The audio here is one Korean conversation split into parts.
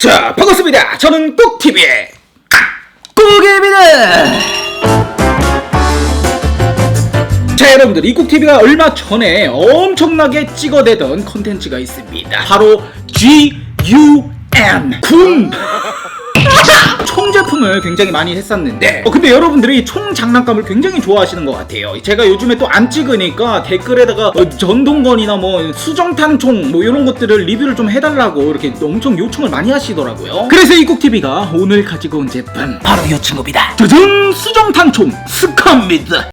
자, 반갑습니다. 저는 꼭TV의 꼭입니다. 자, 여러분들, 이 꼭TV가 얼마 전에 엄청나게 찍어대던 컨텐츠가 있습니다. 바로 GUN. 군! 총 제품을 굉장히 많이 했었는데 어, 근데 여러분들이 총 장난감을 굉장히 좋아하시는 것 같아요. 제가 요즘에 또 안 찍으니까 댓글에다가 어, 전동건이나 뭐 수정탄총 뭐 이런 것들을 리뷰를 좀 해달라고 이렇게 엄청 요청을 많이 하시더라고요. 그래서 이국TV가 오늘 가지고 온 제품 바로 이 친구입니다. 짜잔! 수정탄총! 스카입니다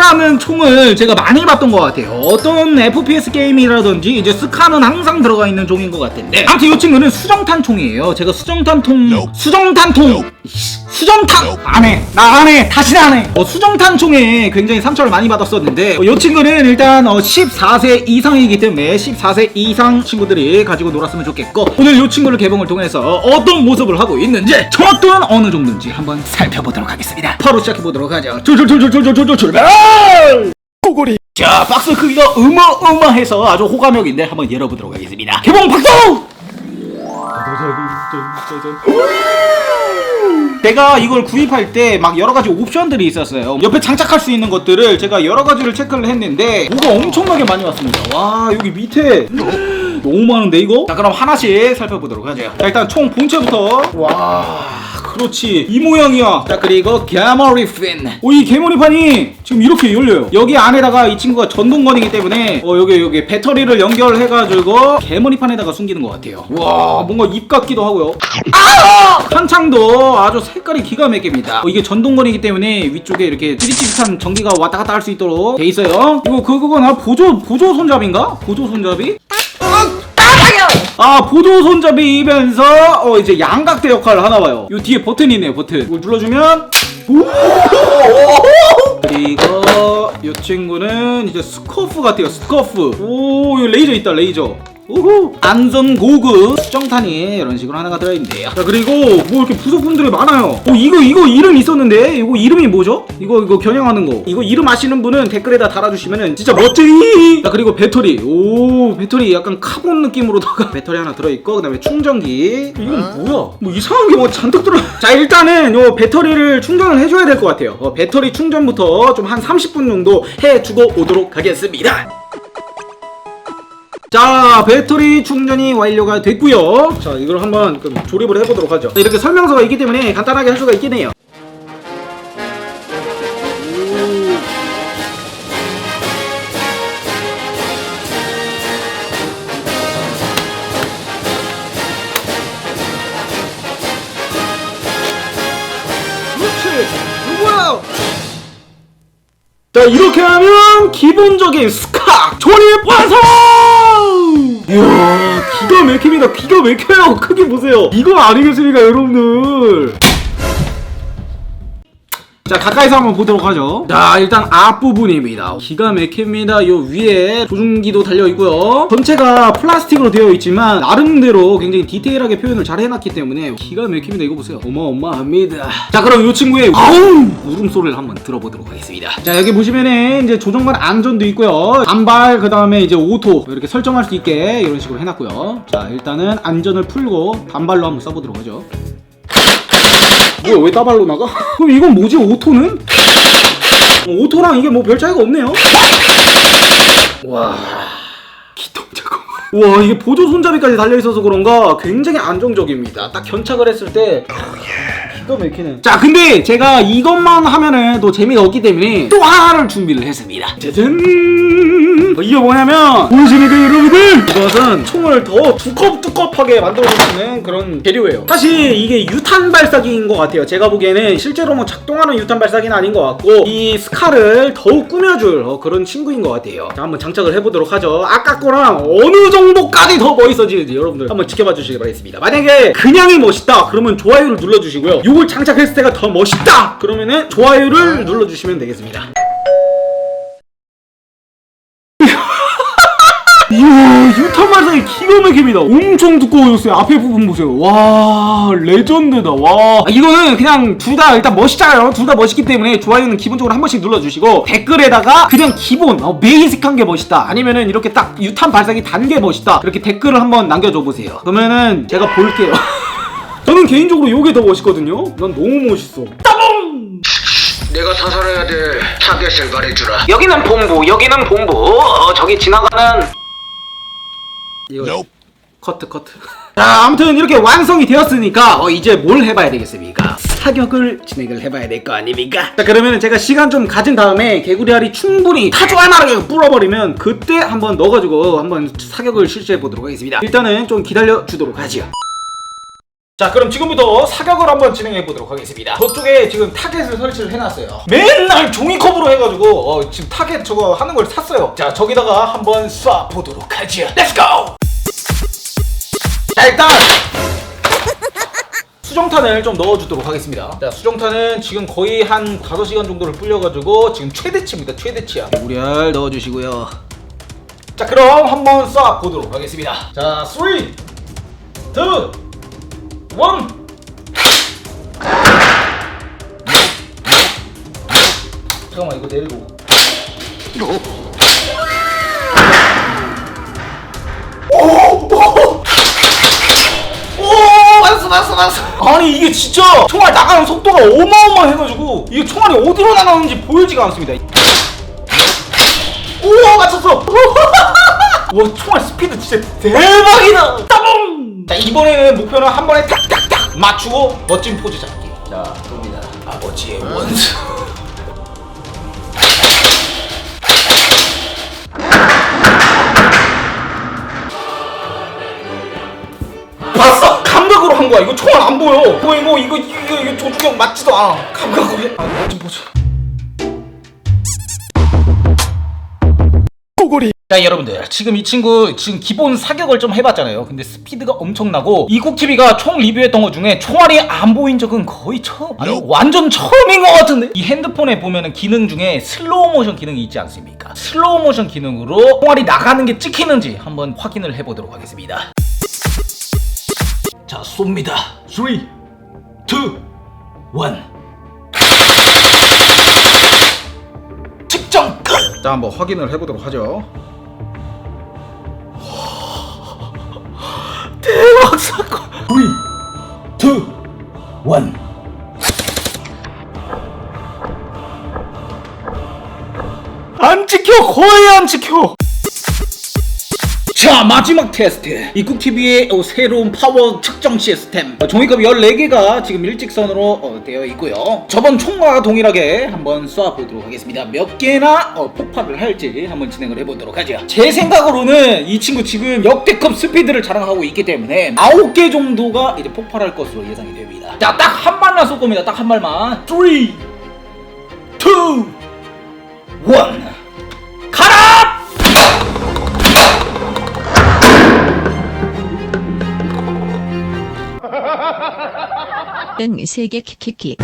스카라는 총을 제가 많이 봤던 것 같아요. 어떤 FPS 게임이라든지 이제 스카는 항상 들어가 있는 종인 것 같은데. 아무튼 이 친구는 수정탄 총이에요. 제가 수정탄 통, 수정탄 통, 수정탄 안 해. 나 안 해. 다시 안 해. 어, 수정탄 총에 굉장히 상처를 많이 받았었는데 어, 이 친구는 일단 어, 14세 이상이기 때문에 14세 이상 친구들이 가지고 놀았으면 좋겠고 오늘 이 친구를 개봉을 통해서 어떤 모습을 하고 있는지 저 또한 어느 정도인지 한번 살펴보도록 하겠습니다. 바로 시작해 보도록 하죠. 졸졸졸졸졸졸졸 출발! 꼬골이. 자 박스 크기가 어마어마해서 아주 호감형인데 한번 열어보도록 하겠습니다. 개봉 박수! 제가 이걸 구입할 때 막 여러 가지 옵션들이 있었어요. 옆에 장착할 수 있는 것들을 제가 여러 가지를 체크를 했는데 뭐가 엄청나게 많이 왔습니다. 와 여기 밑에 너무 많은데 이거? 자 그럼 하나씩 살펴보도록 하죠. 자 일단 총 본체부터 와 그렇지 이 모양이야. 자 그리고 개머리 핀. 오이 개머리판이 지금 이렇게 열려요. 여기 안에다가 이 친구가 전동건이기 때문에 어 여기 여기 배터리를 연결해가지고 개머리판에다가 숨기는 것 같아요. 와 뭔가 입 같기도 하고요. 한창도 아주 색깔이 기가 막힙니다. 어, 이게 전동건이기 때문에 위쪽에 이렇게 찌릿찌릿한 전기가 왔다 갔다 할 수 있도록 돼 있어요. 이거 그 그거나 보조 보조 손잡이인가? 보조 손잡이? 아 보조 손잡이면서 어 이제 양각대 역할을 하나 봐요. 요 뒤에 버튼이 있네요. 버튼. 이걸 눌러주면 오! 그리고 이 친구는 이제 스코프 같아요. 스코프. 오, 이 레이저 있다. 레이저. 우후. 안전 고급 수정탄이 이런 식으로 하나가 들어있는데요. 자 그리고 뭐 이렇게 부속품들이 많아요. 어 이거 이거 이름 있었는데? 이거 이름이 뭐죠? 이거 이거 겨냥하는 거. 이거 이름 아시는 분은 댓글에다 달아주시면은 진짜 멋쟁이! 자 그리고 배터리. 오 배터리 약간 카본 느낌으로다가 배터리 하나 들어있고 그 다음에 충전기. 이건 뭐야? 뭐 이상한 게 뭐 잔뜩 들어. 자 일단은 요 배터리를 충전을 해줘야 될 것 같아요. 어, 배터리 충전부터 좀 한 30분 정도 해주고 오도록 하겠습니다 자 배터리 충전이 완료가 됐고요. 자 이걸 한번 그럼 조립을 해보도록 하죠. 자, 이렇게 설명서가 있기 때문에 간단하게 할 수가 있긴 해요. 그렇지. 누구야? 자 이렇게 하면 기본적인 스카 조립 완성! 기가 막힙니다. 기가 막혀요. 크기 보세요. 이거 아니겠습니까 여러분들 자 가까이서 한번 보도록 하죠. 자 일단 앞부분입니다. 기가 막힙니다. 요 위에 조준기도 달려있고요. 전체가 플라스틱으로 되어 있지만 나름대로 굉장히 디테일하게 표현을 잘 해놨기 때문에 기가 막힙니다. 이거 보세요. 어마어마합니다. 자 그럼 요 친구의 아우! 울음소리를 한번 들어보도록 하겠습니다. 자 여기 보시면은 이제 조정관 안전도 있고요. 단발 그 다음에 이제 오토 이렇게 설정할 수 있게 이런 식으로 해놨고요. 자 일단은 안전을 풀고 단발로 한번 써보도록 하죠 뭐야 왜 따발로 나가? 그럼 이건 뭐지 오토는? 어, 오토랑 이게 뭐 별 차이가 없네요. 와. 기동 작업. 와 이게 보조 손잡이까지 달려있어서 그런가 굉장히 안정적입니다. 딱 견착을 했을 때 기가 막히네. 자 근데 제가 이것만 하면은 또 재미가 없기 때문에 또 하나를 준비를 했습니다. 짜잔! 어, 이게 뭐냐면 보시니까 여러분들 이것은 총을 더 두껍두껍하게 만들어주는 그런 재료예요. 사실 이게 유탄 발사기인 것 같아요. 제가 보기에는 실제로 뭐 작동하는 유탄 발사기는 아닌 것 같고 이 스카를 더욱 꾸며줄 어, 그런 친구인 것 같아요. 자 한번 장착을 해보도록 하죠. 아까 거랑 어느 정도까지 더 멋있어지는지 여러분들 한번 지켜봐 주시기 바라겠습니다. 만약에 그냥이 멋있다 그러면 좋아요를 눌러주시고요. 요걸 장착했을 때가 더 멋있다! 그러면은 좋아요를 눌러주시면 되겠습니다. 이야 우와 유탄 발사기 기가 막힙니다. 엄청 두꺼워졌어요. 앞에 부분 보세요. 와 레전드다. 와. 아, 이거는 그냥 둘 다 일단 멋있잖아요. 둘 다 멋있기 때문에 좋아요는 기본적으로 한 번씩 눌러주시고 댓글에다가 그냥 기본 어, 베이직한 게 멋있다. 아니면은 이렇게 딱 유탄 발사기 단 게 멋있다. 이렇게 댓글을 한번 남겨줘 보세요. 그러면은 제가 볼게요 저는 개인적으로 이게 더 멋있거든요 난 너무 멋있어 따봉 내가 사살해야 될 타겟을 말해주라. 여기는 본부, 여기는 본부. 어, 저기 지나가는 이거 커트 커트. 자, 아무튼 이렇게 완성이 되었으니까 어, 이제 뭘 해봐야 되겠습니까? 사격을 진행을 해봐야 될 거 아닙니까? 자, 그러면 제가 시간 좀 가진 다음에 개구리알이 충분히 타조알만하게 불어버리면 그때 한번 넣어가지고 한번 사격을 실시해 보도록 하겠습니다. 일단은 좀 기다려 주도록 하지요. 자 그럼 지금부터 사격을 한번 진행해 보도록 하겠습니다. 저쪽에 지금 타겟을 설치를 해놨어요. 맨날 종이컵으로 해가지고 어, 지금 타겟 저거 하는 걸 샀어요. 자 저기다가 한번 쏴 보도록 하죠. 렛츠고 자 일단 수정탄을 좀 넣어주도록 하겠습니다. 자 수정탄은 지금 거의 한 5시간 정도를 불려가지고 지금 최대치입니다. 최대치야. 우리알 넣어주시고요. 자 그럼 한번 쏴 보도록 하겠습니다. 자3 2 원. 잠깐만 이거 내리고. 맞았어 아니 이게 진짜 총알 나가는 속도가 어마어마해가지고 이게 총알이 어디로 나가는지 보이지가 않습니다 오 맞췄어 와 총알 스피드 진짜 대박이다 자 이번에는 목표는 한 번에 탁탁탁 맞추고 멋진 포즈 잡기. 자 봅니다. 아버지의 원수. 봤어? 감각으로 한 거야. 이거 총알 안 보여. 이거 이거 이거 이거, 이거 조준경 맞지도 않아. 감각으로. 해 아, 멋진 포즈 자 여러분들 지금 이 친구 지금 기본 사격을 좀 해봤잖아요. 근데 스피드가 엄청나고 이국TV가 총 리뷰했던 것 중에 총알이 안 보인 적은 거의 처음 아니 완전 처음인 것 같은데? 이 핸드폰에 보면은 기능 중에 슬로우 모션 기능이 있지 않습니까? 슬로우 모션 기능으로 총알이 나가는 게 찍히는지 한번 확인을 해보도록 하겠습니다. 자 쏩니다. 3 2 1 측정 끝! 자 한번 확인을 해보도록 하죠 사건 3 2 1안 찍혀 거의 안 찍혀 자 마지막 테스트. 입국TV의 어, 새로운 파워 측정 시스템. 어, 종이컵 14개가 지금 일직선으로 어, 되어 있고요. 저번 총과 동일하게 한번 쏴보도록 하겠습니다. 몇 개나 어, 폭발을 할지 한번 진행을 해보도록 하죠. 제 생각으로는 이 친구 지금 역대급 스피드를 자랑하고 있기 때문에 9개 정도가 이제 폭발할 것으로 예상이 됩니다. 자 딱 한 발만 쏠 겁니다. 딱 한 발만. 3 2 1 응 세계 키키키